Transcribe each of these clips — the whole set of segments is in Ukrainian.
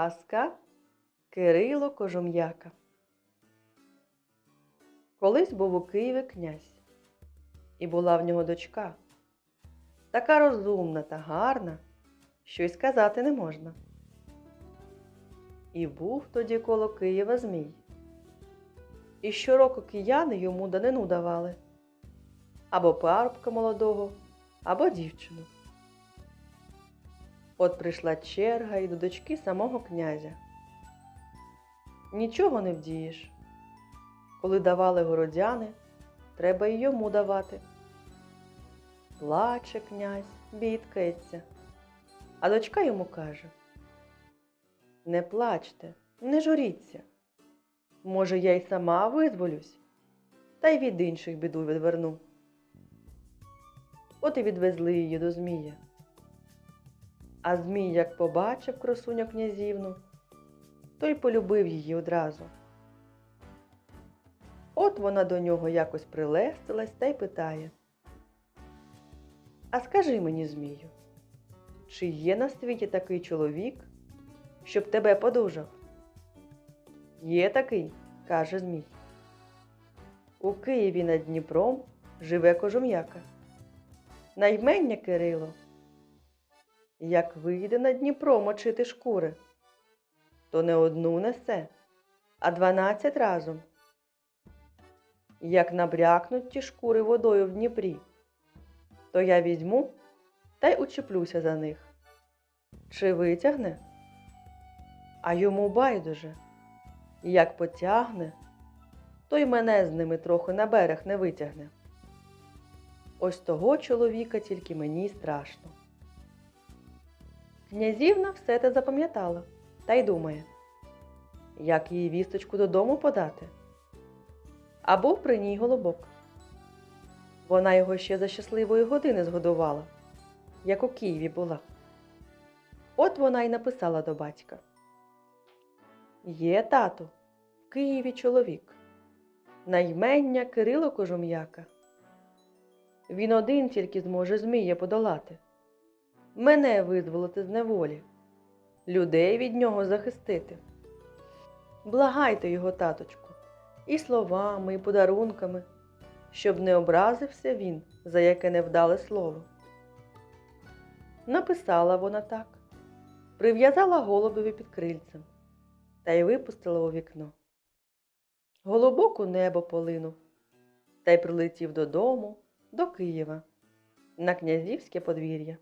Казка Кирило Кожум'яка. Колись був у Києві князь, і була в нього дочка. Така розумна та гарна, що й сказати не можна. І був тоді коло Києва Змій. І щороку кияни йому данину давали або парубка молодого, або дівчину. От прийшла черга і до дочки самого князя. Нічого не вдієш. Коли давали городяни, треба й йому давати. Плаче князь, бідкається. А дочка йому каже: Не плачте, не журіться. Може, я й сама визволюсь, та й від інших біду відверну. От і відвезли її до Змія. А Змій, як побачив красуню князівну, той полюбив її одразу. От вона до нього якось прилестилась та й питає. А скажи мені, Змію, чи є на світі такий чоловік, щоб тебе подужав? Є такий, каже Змій. У Києві над Дніпром живе кожум'яка. Наймення Кирило. Як вийде на Дніпро мочити шкури, то не одну несе, а дванадцять разом. Як набрякнуть ті шкури водою в Дніпрі, то я візьму та й учеплюся за них. Чи витягне? А йому байдуже, як потягне, то й мене з ними трохи на берег не витягне. Ось того чоловіка тільки мені страшно. Князівна все те запам'ятала та й думає, як їй вісточку додому подати. А був при ній голубок. Вона його ще за щасливої години згодувала, як у Києві була. От вона й написала до батька. Є тату, в Києві чоловік, наймення Кирило Кожум'яка. Він один тільки зможе Змія подолати, мене визволити з неволі, людей від нього захистити. Благайте його, таточку, і словами, і подарунками, щоб не образився він за яке невдале слово. Написала вона так, прив'язала голубові під крильцем та й випустила у вікно. Голубок у небо полинув та й прилетів додому, до Києва, на князівське подвір'я.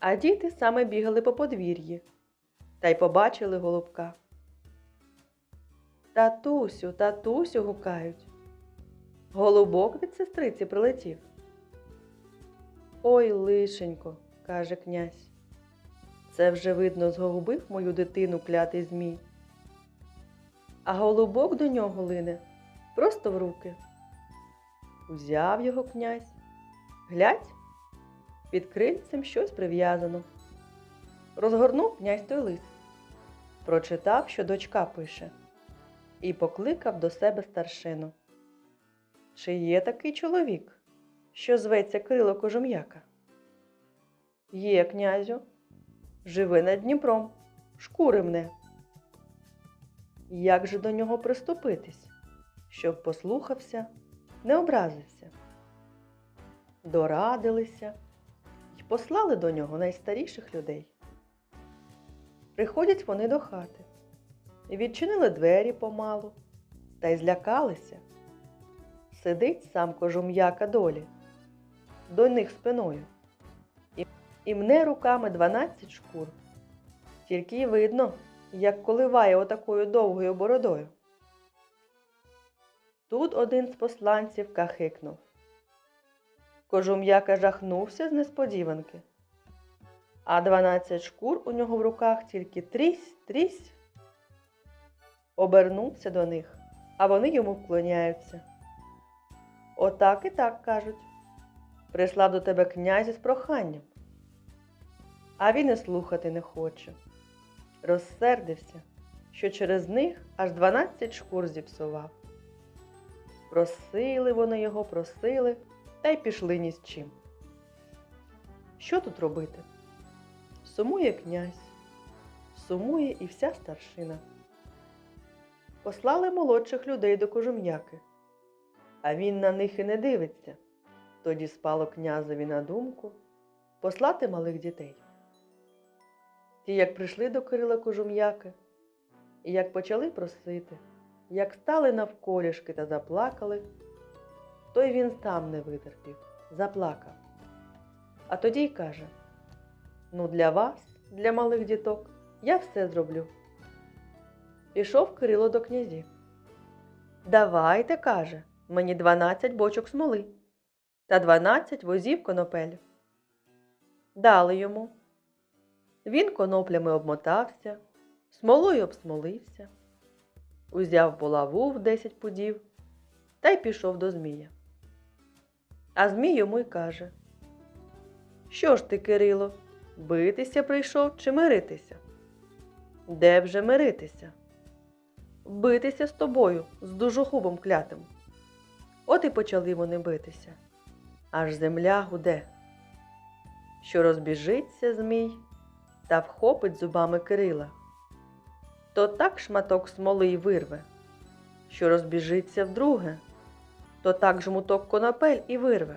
А діти саме бігали по подвір'ї та й побачили голубка. Татусю, татусю гукають. Голубок від сестриці прилетів. Ой, лишенько, каже князь. Це вже видно згубив мою дитину клятий змій. А голубок до нього лине просто в руки. Узяв його князь. Глядь, під крильцем щось прив'язано. Розгорнув князь той лист, прочитав, що дочка пише, і покликав до себе старшину. Чи є такий чоловік, що зветься Кирило Кожум'яка? Є, князю, живе над Дніпром, шкури мне. Як же до нього приступитись, щоб послухався, не образився? Дорадилися послали до нього найстаріших людей. Приходять вони до хати, відчинили двері помалу та й злякалися. Сидить сам кожум'яка долі, до них спиною, і, і мне руками дванадцять шкур. Тільки й видно, як коливає отакою довгою бородою. Тут один з посланців кахикнув. Кожум'яка жахнувся з несподіванки, а дванадцять шкур у нього в руках тільки трісь, трісь. Обернувся до них, а вони йому вклоняються. Отак і так кажуть. Прислав до тебе князь з проханням. А він і слухати не хоче. Розсердився, що через них аж дванадцять шкур зіпсував. Просили вони його, просили, та й пішли ні з чим. Що тут робити? Сумує князь, сумує і вся старшина. Послали молодших людей до кожум'яки, а він на них і не дивиться. Тоді спало князеві на думку послати малих дітей. Ті, як прийшли до Кирила кожум'яки, і як почали просити, як стали навколішки та заплакали, то й він сам не витерпів, заплакав. А тоді й каже: Ну, для вас, для малих діток, я все зроблю. Пішов Кирило до князів. Давайте, каже, мені дванадцять бочок смоли та дванадцять возів конопель. Дали йому. Він коноплями обмотався, смолою обсмолився, узяв булаву в десять пудів та й пішов до Змія. А Змій йому й каже: Що ж ти, Кирило, битися прийшов чи миритися? Де вже миритися? Битися з тобою, з дужохубом клятим. От і почали вони битися. Аж земля гуде, що розбіжиться Змій та вхопить зубами Кирила. То так шматок смоли й вирве, що розбіжиться вдруге, то так жмуток конопель і вирве.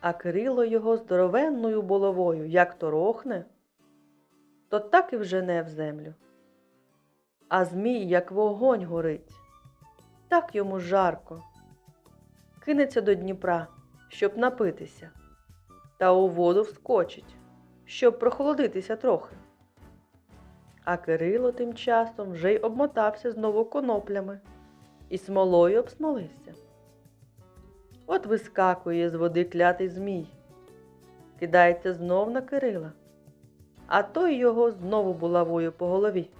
А Кирило його здоровенною булавою, як то рохне, то так і вжене в землю. А Змій, як вогонь горить, так йому жарко. Кинеться до Дніпра, щоб напитися, та у воду вскочить, щоб прохолодитися трохи. А Кирило тим часом вже й обмотався знову коноплями і смолою обсмолився. От вискакує з води клятий Змій, кидається знов на Кирила, а той його знову булавою по голові.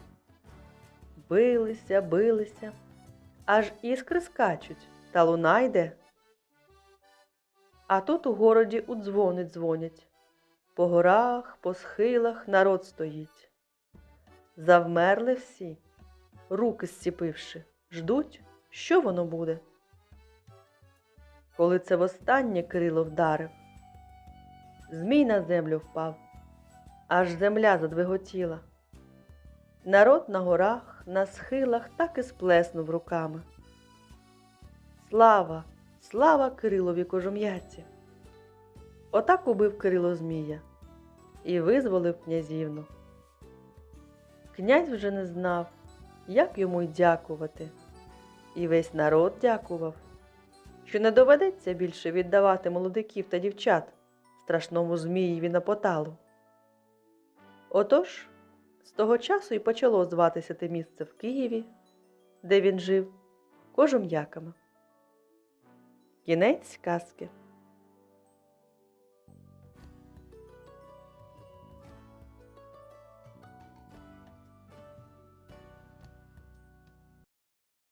Билися, билися, аж іскри скачуть, та луна йде. А тут у городі у дзвони дзвонять. По горах, по схилах народ стоїть. Завмерли всі, руки зціпивши, ждуть, що воно буде. Коли це востаннє Кирило вдарив, Змій на землю впав, аж земля задвиготіла. Народ на горах, на схилах так і сплеснув руками. Слава, слава Кирилові кожум'яці! Отак убив Кирило Змія і визволив князівну. Князь вже не знав, як йому й дякувати, і весь народ дякував, що не доведеться більше віддавати молодиків та дівчат страшному Змієві на поталу. Отож, з того часу і почало зватися те місце в Києві, де він жив, кожум'яками. Кінець казки.